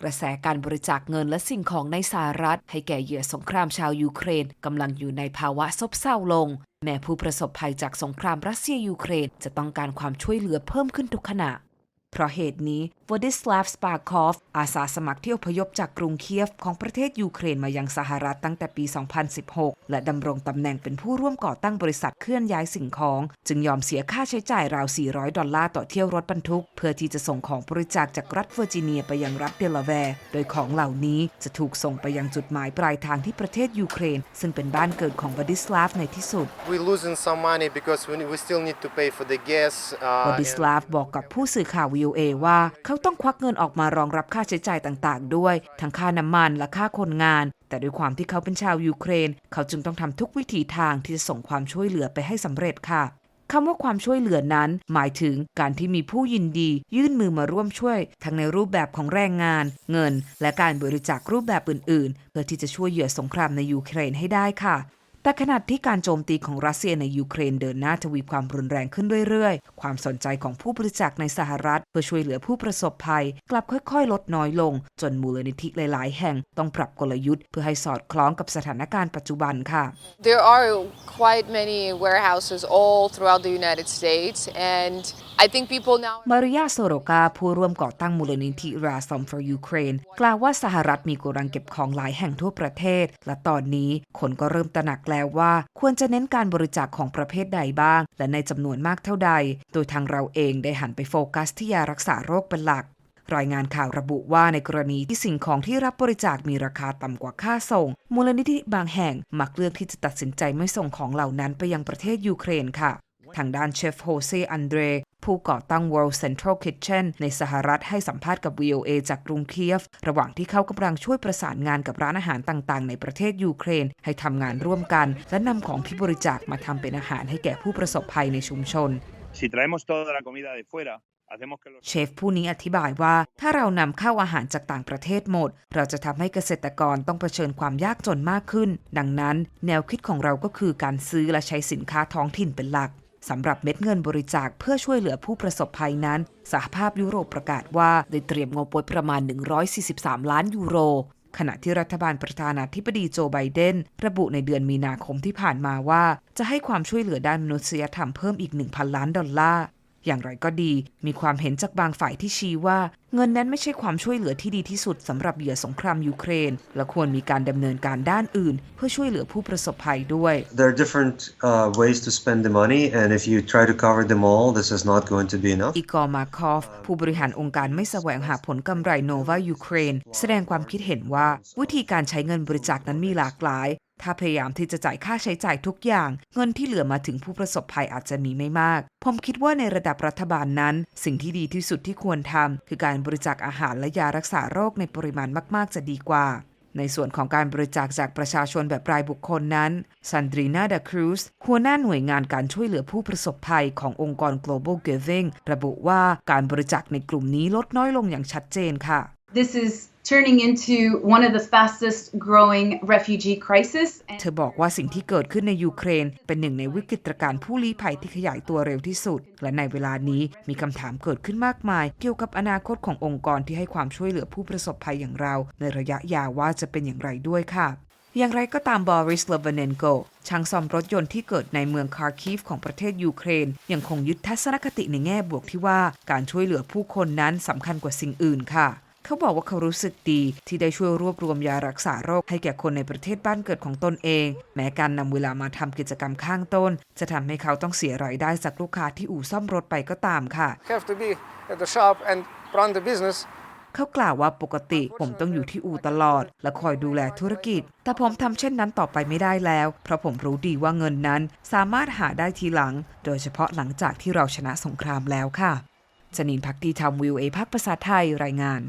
กระแสการบริจาคเงินและสิ่งของในสหรัฐ ให้แก่เหยื่อสงครามชาวยูเครนกำลังอยู่ในภาวะซบเซาลง แม้ผู้ประสบภัยจากสงครามรัสเซียยูเครน จะต้องการความช่วยเหลือเพิ่มขึ้นทุกขณะ เพราะเหตุนี้วอดิสลาฟสปาคอฟอาสาสมัครที่อพยพจากกรุงเคียฟของประเทศยูเครนมายังสหรัฐตั้งแต่ปี 2016 และดำรงตำแหน่งเป็นผู้ร่วมก่อตั้งบริษัทเคลื่อนย้ายสิ่งของ จึงยอมเสียค่าใช้จ่ายราว 400 ดอลลาร์ต่อเที่ยวรถบรรทุก เพื่อที่จะส่งของบริจาคจากรัฐเวอร์จิเนียไปยังรัฐเดลาแวร์ โดยของเหล่านี้จะถูกส่งไปยังจุดหมายปลายทางที่ประเทศยูเครน ซึ่งเป็นบ้านเกิดของวอดิสลาฟในที่สุด We're losing some money because we, we still need to pay for the gas. ว Uh, อดิสลาฟบอกกับผู้สื่อข่าว VOA ว่าเขาต้องควักเงินออกมารองรับค่าใช้จ่ายต่างๆ ด้วย ทั้งค่าน้ำมันและค่าคนงาน แต่ด้วยความที่เขาเป็นชาวยูเครน เขาจึงต้องทำทุกวิถีทางที่จะส่งความช่วยเหลือไปให้สำเร็จค่ะคำว่าความช่วยเหลือนั้น หมายถึงการที่มีผู้ยินดี ยื่นมือมาร่วมช่วย ทั้งในรูปแบบของแรงงาน เงิน และการบริจาครูปแบบอื่น ๆ เพื่อที่จะช่วยเหยื่อสงครามในยูเครนให้ได้ค่ะ แต่ขณะที่การโจมตีของรัสเซียในยูเครนเดินหน้าทวีความรุนแรงขึ้นเรื่อยๆ ความสนใจของผู้บริจาคในสหรัฐ เพื่อช่วยเหลือผู้ประสบภัย กลับค่อยๆ ลดน้อยลง จนมูลนิธิหลายๆ แห่งต้องปรับกลยุทธ์เพื่อให้สอดคล้องกับสถานการณ์ปัจจุบันค่ะ There are quite many warehouses all throughout the United States, and I think people now. มาริยาโซโรกาผู้ร่วมก่อตั้งมูลนิธิ Rasom for Ukraine กล่าวว่าสหรัฐมีโกดังเก็บของหลายแห่งทั่วประเทศ และตอนนี้คนก็เริ่มตระหนักแล้วว่าควรจะเน้นการบริจาคของประเภทใดบ้าง และในจำนวนมากเท่าใด โดยทางเราเองได้หันไปโฟกัสที่ยารักษาโรคเป็นหลักรายงานข่าวระบุว่าในกรณีที่สิ่งของที่รับบริจาคมีราคาต่ำกว่าค่าส่ง มูลนิธิบางแห่งมักเลือกที่จะตัดสินใจไม่ส่งของเหล่านั้นไปยังประเทศยูเครนค่ะ ทางด้านเชฟโฮเซอันเดรผู้ก่อตั้ง World Central Kitchen ในสหรัฐให้สัมภาษณ์กับ VOA จากกรุงเคียฟ ระหว่างที่เขากำลังช่วยประสานงานกับร้านอาหารต่างๆ ในประเทศยูเครน ให้ทำงานร่วมกัน และนำของที่บริจาคมาทำเป็นอาหารให้แก่ผู้ประสบภัยในชุมชน si traemos toda la comida de fuera, hacemos que los เชฟผู้นี้อธิบายว่า ถ้าเรานำเข้าอาหารจากต่างประเทศหมด เราจะทำให้เกษตรกรต้องเผชิญความยากจนมากขึ้น ดังนั้น แนวคิดของเราก็คือการซื้อและใช้สินค้าท้องถิ่นเป็นหลัก สำหรับเม็ดเงินบริจาคเพื่อช่วยเหลือผู้ประสบภัยนั้น สหภาพยุโรปประกาศว่าได้เตรียมงบไว้ประมาณ 143 ล้านยูโร ขณะที่รัฐบาลประธานาธิบดีโจไบเดน ระบุในเดือนมีนาคมที่ผ่านมาว่า จะให้ความช่วยเหลือด้านมนุษยธรรมเพิ่มอีก 1,000 ล้านดอลลาร์ อย่างไรก็ดี มีความเห็นจากบางฝ่ายที่ชี้ว่า เงินนั้นไม่ใช่ความช่วยเหลือที่ดีที่สุดสำหรับเหยื่อสงครามยูเครน และควรมีการดำเนินการด้านอื่น เพื่อช่วยเหลือผู้ประสบภัยด้วย There are different uh, ways to spend the money, and if you try to cover them all, this is not going to be enough. อีกอร์มาคอฟผู้บริหารองค์การไม่แสวงหาผลกำไรโนวายูเครนแสดงความคิดเห็นว่า วิธีการใช้เงินบริจาคนั้นมีหลากหลาย ถ้าพยายามที่จะจ่ายค่าใช้จ่ายทุกอย่าง เงินที่เหลือมาถึงผู้ประสบภัยอาจจะมีไม่มาก ผมคิดว่าในระดับรัฐบาลนั้น สิ่งที่ดีที่สุดที่ควรทำคือการบริจาคอาหารและยารักษาโรคในปริมาณมากๆ จะดีกว่า ในส่วนของการบริจาคจากประชาชนแบบรายบุคคลนั้นซันดรีนาดาครูสหัวหน้าหน่วยงานการช่วยเหลือผู้ประสบภัยขององค์กร Global Giving ระบุว่าการบริจาคในกลุ่มนี้ลดน้อยลงอย่างชัดเจนค่ะ This is turning into one of the fastest growing refugee crisis. เธอบอกว่าสิ่งที่เกิดขึ้นในยูเครน เป็นหนึ่งในวิกฤตการณ์ผู้ลี้ภัยที่ขยายตัวเร็วที่สุด และในเวลานี้มีคำถามเกิดขึ้นมากมาย เกี่ยวกับอนาคตขององค์กรที่ให้ความช่วยเหลือผู้ประสบภัยอย่างเรา ในระยะยาวว่าจะเป็นอย่างไรด้วยค่ะอย่างไรก็ตามบอริสเลา v เนนโกช่างซ่อมรถยนต์ที่เกิดในเมืองคาร์คีฟของประเทศยูเครน ยังคงยึดทัศนคติในแง่บวกที่ว่าการช่วยเหลือผู้คนนั้นสำคัญกว่าสิ่งอื่นค่ะ เขาบอกว่าเขารู้สึกดีที่ได้ช่วยรวบรวมยารักษาโรคให้แก่คนในประเทศบ้านเกิดของตนเอง แม้การนำเวลามาทำกิจกรรมข้างต้น จะทำให้เขาต้องเสียรายได้จากลูกค้าที่อู่ซ่อมรถไปก็ตามค่ะ have to be at the shop and run the business. เขากล่าวว่าปกติผมต้องอยู่ที่อู่ตลอด และคอยดูแลธุรกิจ แต่ผมทำเช่นนั้นต่อไปไม่ได้แล้ว เพราะผมรู้ดีว่าเงินนั้นสามารถหาได้ทีหลัง โดยเฉพาะหลังจากที่เราชนะสงครามแล้วค่ะ จนินพักดีทำวิวเอพักภาษาไทยรายงาน